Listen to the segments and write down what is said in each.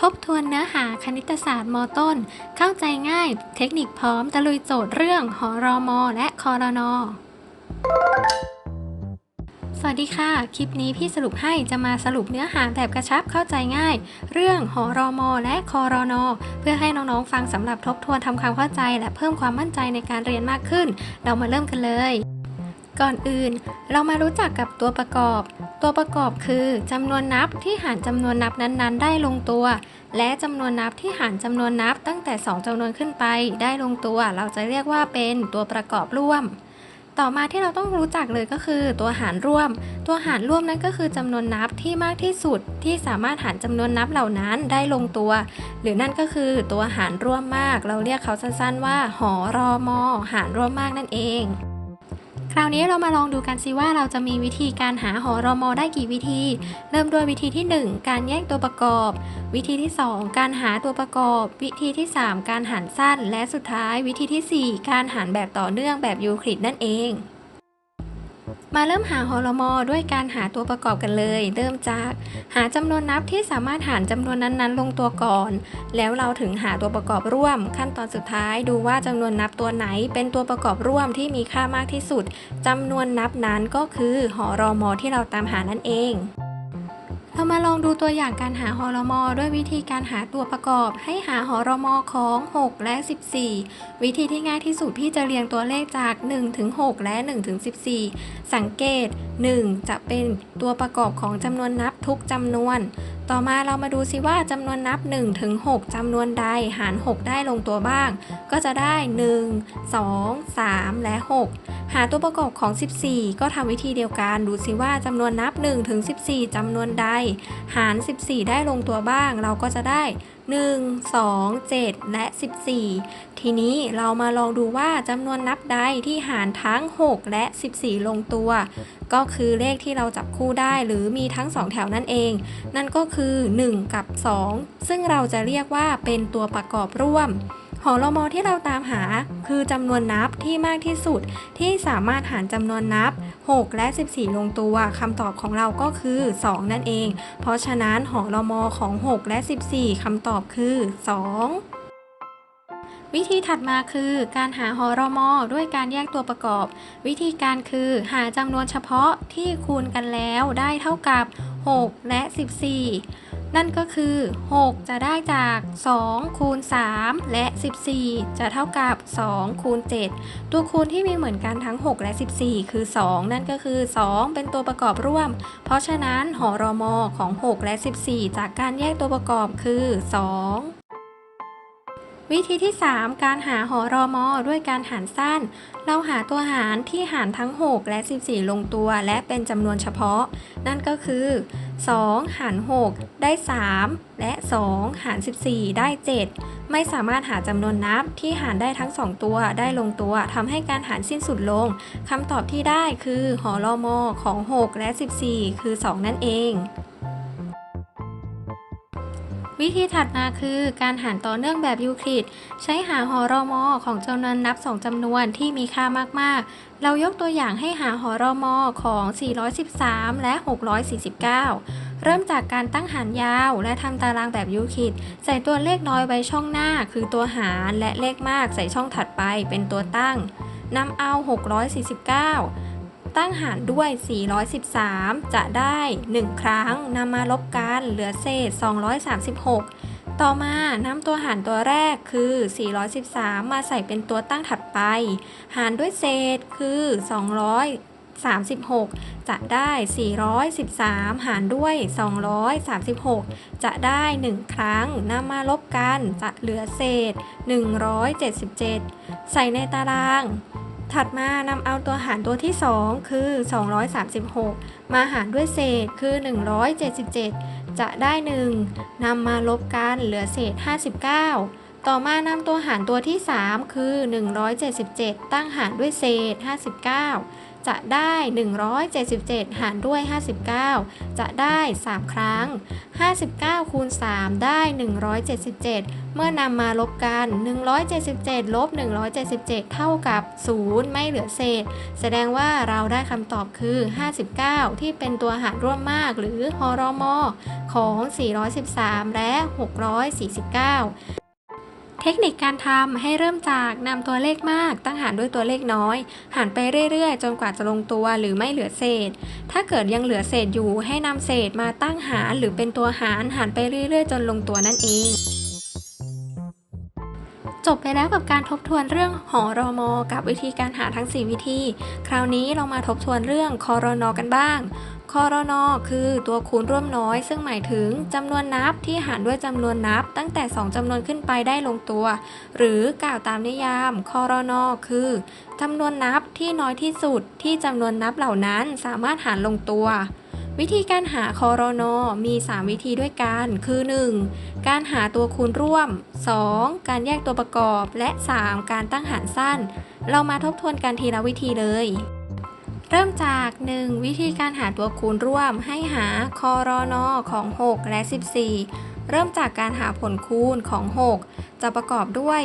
ทบทวนเนื้อหาคณิตศาสตร์มต้น เข้าใจง่าย เทคนิคพร้อมตะลุยโจทย์เรื่องหอรอมอและคอรนอสวัสดีค่ะ คลิปนี้พี่สรุปให้จะมาสรุปเนื้อหาแบบกระชับเข้าใจง่าย เรื่องหอรอมอและคอรนอเพื่อให้น้องๆฟังสำหรับทบทวนทำความเข้าใจ และเพิ่มความมั่นใจในการเรียนมากขึ้น เรามาเริ่มกันเลย ก่อนอื่น เรามารู้จักกับตัวประกอบ ตัวประกอบคือจำนวนนับที่หารจำนวนนับนั้นๆ ได้ลงตัว และจำนวนนับที่หารจำนวนนับตั้งแต่ 2จำนวนขึ้นไปได้ลงตัว เราจะเรียกว่าเป็นตัวประกอบร่วม ต่อมาที่เราต้องรู้จักเลยก็คือ ตัวหารร่วม ตัวหารร่วมนั้นก็คือจำนวนนับที่มากที่สุดที่สามารถหารจำนวนนับเหล่านั้นได้ลงตัว หรือนั่นก็คือตัวหารร่วมมาก เราเรียกเขาสั้นๆว่า หอรอมอหารร่วมมากนั่นเอง ราวนี้เรามาลองดูกันสิว่าเราจะมีวิธีการหาหอรอมอได้กี่วิธี เริ่มด้วยวิธีที่ 1 การแยกตัวประกอบ วิธีที่ 2 การหาตัวประกอบ วิธีที่ 3 การหารสั้น และสุดท้ายวิธีทีสี่4 การหารแบบต่อเนื่องแบบยูคลิดนั่นเอง มาเริ่มหาฮอรมอด้วยการหาตัวประกอบกันเลย เริ่มจากหาจำนวนนับที่สามารถหารจำนวนนั้นๆ ลงตัวก่อน แล้วเราถึงหาตัวประกอบร่วม ขั้นตอนสุดท้ายดูว่าจำนวนนับตัวไหน เป็นตัวประกอบร่วมที่มีค่ามากที่สุดจำนวนนับนั้นก็คือหอรอมอที่เราตามหานั่นเอง เรามาลองดูตัวอย่างการหาหอรมอด้วยวิธีการหาตัวประกอบ ให้หาหอรมอของ 6 และ 14 วิธีที่ง่ายที่สุดพี่จะเรียงตัวเลขจาก 1 ถึง 6 และ 1 ถึง 14 สังเกต 1 จะเป็นตัวประกอบของจำนวนนับทุกจำนวน ต่อมาเรามาดูซิว่าจำนวนนับ1ถึง6จำนวนใดหาร 6 ได้ลงตัวบ้าง ก็จะได้ 1 2 3 และ 6 หาตัวประกอบของ 14 ก็ทำวิธีเดียวกัน ดูซิว่าจำนวนนับ1ถึง14จำนวนใด หาร 14 ได้ลงตัวบ้าง เราก็จะได้ 1 2 7 และ 14 ทีนี้เรามาลองดูว่าจำนวนนับใดที่หารทั้ง 6 และ 14 ลงตัว ก็คือเลขที่เราจับคู่ได้หรือมีทั้ง 2 แถวนั่นเอง นั่นก็คือ 1 กับ 2 ซึ่งเราจะเรียกว่าเป็นตัวประกอบร่วม หอรมอที่เราตามหาคือจำนวนนับที่มากที่สุด ที่สามารถหารจำนวนนับ 6 และ 14 ลงตัวคำตอบของเราก็คือ 2 นั่นเอง เพราะฉะนั้นหอรมอของ 6 และ 14คำตอบคือ 2วิธีถัดมาคือการหาหอรมอด้วยการแยกตัวประกอบ วิธีการคือหาจำนวนเฉพาะที่คูณกันแล้วได้เท่ากับ 6 และ 14 นั่นก็คือ 6 จะได้จาก 2 คูณ 3 และ 14 จะเท่ากับ 2 คูณ 7 ตัวคูณที่มีเหมือนกันทั้ง 6 และ 14 คือ 2 นั่นก็คือ 2 เป็นตัวประกอบร่วม เพราะฉะนั้นหอรอมอของ 6 และ 14 จากการแยกตัวประกอบคือ 2 วิธีที่ 3 การหาหอรอมอด้วยการหารสั้น เราหาตัวหารที่หารทั้ง 6 และ 14 ลงตัวและเป็นจำนวนเฉพาะ นั่นก็คือ 2 หาร 6 ได้ 3 และ 2 หาร 14 ได้ 7 ไม่สามารถหาจำนวนนับที่หารได้ทั้ง 2 ตัวได้ลงตัวทำให้การหารสิ้นสุดลงคำตอบที่ได้คือหอรอมอของ 6 และ 14 คือ 2 นั่นเอง วิธีถัดมาคือการหารต่อเนื่องแบบยูคลิดใช้หาหอรอมอของจำนวนนับ 2จำนวนที่มีค่ามากๆ เรายกตัวอย่างให้หาหอรอมอของ 413 และ 649 เริ่มจากการตั้งหารยาวและทำตารางแบบยูคลิดใส่ตัวเลขน้อยไว้ช่องหน้าคือตัวหารและเลขมากใส่ช่องถัดไปเป็นตัวตั้งนำเอา 649 ตั้งหารด้วย 413 จะได้ 1 ครั้งนำมาลบกันเหลือเศษ 236 ต่อมานำตัวหารตัวแรกคือ 413 มาใส่เป็นตัวตั้งถัดไป หารด้วยเศษคือ 236 จะได้ 413 หารด้วย 236 จะได้ 1 ครั้งนำมาลบกันจะเหลือเศษ 177 ใส่ในตาราง ถัดมานำเอาตัวหารตัวที่ 2 คือ 236 มาหารด้วยเศษคือ 177 จะได้ 1นำมาลบกันเหลือเศษ 59 ต่อมานำตัวหารตัวที่ 3 คือ 177 ตั้งหารด้วยเศษ 59 จะได้ 177 หารด้วย 59 จะได้ 3 ครั้ง 59 คูณ 3 ได้ 177 เมื่อนำมาลบกัน 177 ลบ 177 เท่ากับ 0 ไม่เหลือเศษ แสดงว่าเราได้คำตอบคือ 59 ที่เป็นตัวหารร่วมมากหรือฮอรมอของ 413 และ 649 เทคนิคการทำให้เริ่มจากนำตัวเลขมาก ตั้งหารด้วยตัวเลขน้อย หารไปเรื่อยๆ จนกว่าจะลงตัวหรือไม่เหลือเศษ ถ้าเกิดยังเหลือเศษอยู่ให้นำเศษมาตั้งหารหรือเป็นตัวหารหารไปเรื่อยๆ จนลงตัวนั่นเอง จบไปแล้วกับการทบทวนเรื่องหอรอมอกับวิธีการหาทั้ง 4 วิธี คราวนี้เรามาทบทวนเรื่องคอรนอกันบ้างคอรนอคือตัวคูณร่วมน้อย ซึ่งหมายถึงจำนวนนับที่หารด้วยจำนวนนับ ตั้งแต่ 2จำนวนขึ้นไปได้ลงตัว หรือกล่าวตามนิยามคอรนอคือจำนวนนับที่น้อยที่สุดที่จำนวนนับเหล่านั้นสามารถหารลงตัว วิธีการหาคอรนอมี 3 วิธีด้วยกัน คือ 1. การหาตัวคูณร่วม 2. การแยกตัวประกอบ และ 3. การตั้งหารสั้น เรามาทบทวนกันทีละวิธีเลย เริ่มจาก 1. วิธีการหาตัวคูณร่วม ให้หาคอรนอของ 6 และ 14 เริ่มจากการหาผลคูณของ 6 จะประกอบด้วย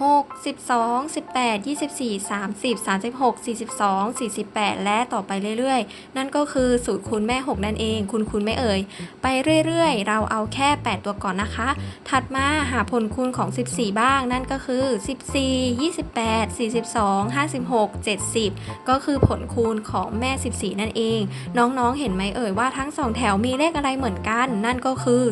6 12 18 24 30 36 42 48 และต่อไปเรื่อยๆ นั่นก็คือสูตรคูณแม่ 6 นั่นเอง คุณคุณไม่เอ่ย ไปเรื่อยๆ เราเอาแค่ 8 ตัวก่อนนะคะ ถัดมาหาผลคูณของ 14 บ้าง นั่นก็คือ 14 28 42 56 70 ก็คือผลคูณของแม่ 14 นั่นเอง น้องๆ เห็นไหมเอ่ยว่าทั้ง 2 แถวมีเลขอะไรเหมือนกัน นั่นก็คือ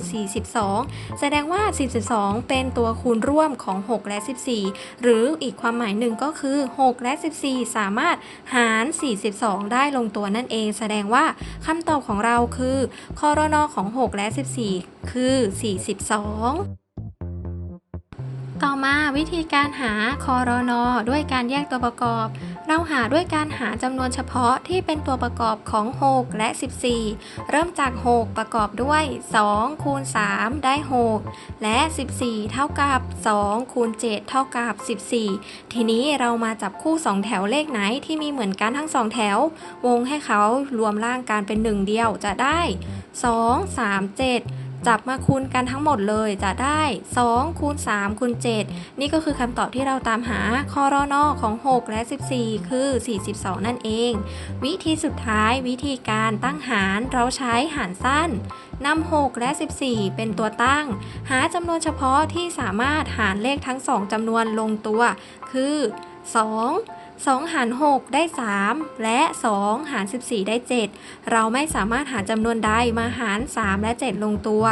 42 แสดงว่า 42 เป็นตัวคูณร่วมของ 6 และ 14หรืออีกความหมายหนึ่งก็คือ 6 และ 14 สามารถหาร 42 ได้ลงตัวนั่นเอง แสดงว่าคำตอบของเราคือคอรนอของ 6 และ 14 คือ 42ต่อมาวิธีการหาคอรนอด้วยการแยกตัวประกอบ เราหาด้วยการหาจำนวนเฉพาะที่เป็นตัวประกอบของ 6 และ 14 เริ่มจาก 6 ประกอบด้วย 2 คูณ 3 ได้ 6 และ 14 เท่ากับ 2 คูณ 7 เท่ากับ 14 ทีนี้เรามาจับคู่ 2 แถวเลขไหนที่มีเหมือนกันทั้ง 2 แถว วงให้เขารวมร่างกันเป็น 1 เดียวจะได้ 2 3 7 จับมาคูณกันทั้งหมดเลยจะได้2คูณ3คูณ7นี่ก็คือคำตอบที่เราตามหาคอรนอของ 6 และ 14 คือ 42 นั่นเอง วิธีสุดท้ายวิธีการตั้งหารเราใช้หารสั้นนำ6และ 14 เป็นตัวตั้ง หาจำนวนเฉพาะที่สามารถหารเลขทั้ง 2จำนวนลงตัว คือ 2 2 หาร 6 ได้ 3 และ 2 หาร 14 ได้ 7 เราไม่สามารถหาจำนวนใดมาหาร 3 และ 7 ลงตัว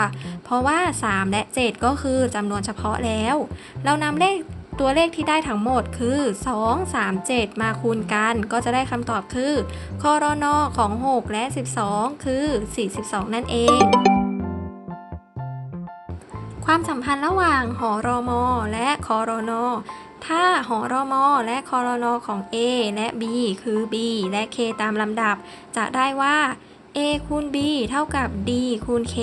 เพราะว่า 3 และ 7 ก็คือจำนวนเฉพาะแล้ว เรานำเลขตัวเลขที่ได้ทั้งหมดคือ 2 3 7 มาคูณกัน ก็จะได้คำตอบคือคอรนอของ 6 และ 12 คือ 42 นั่นเองความสัมพันธ์ระหว่างหอรอมอและคอรนอ ถ้าหอรอมอและคอรนอของ A และ B คือ B และ K ตามลำดับ จะได้ว่า A คูณ B เท่ากับ D คูณ K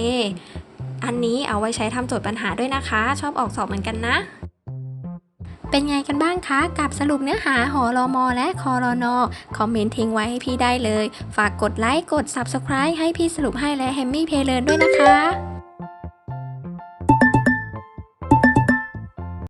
อันนี้เอาไว้ใช้ทำโจทย์ปัญหาด้วยนะคะ ชอบออกสอบเหมือนกันนะ เป็นไงกันบ้างคะ กับสรุปเนื้อหาหอรอมอและคอรนอคอมเมนต์ทิ้งไว้ให้พี่ได้เลย ฝากกดไลค์ กด Subscribe ให้พี่สรุปให้และแฮมมี่เพลินด้วยนะคะ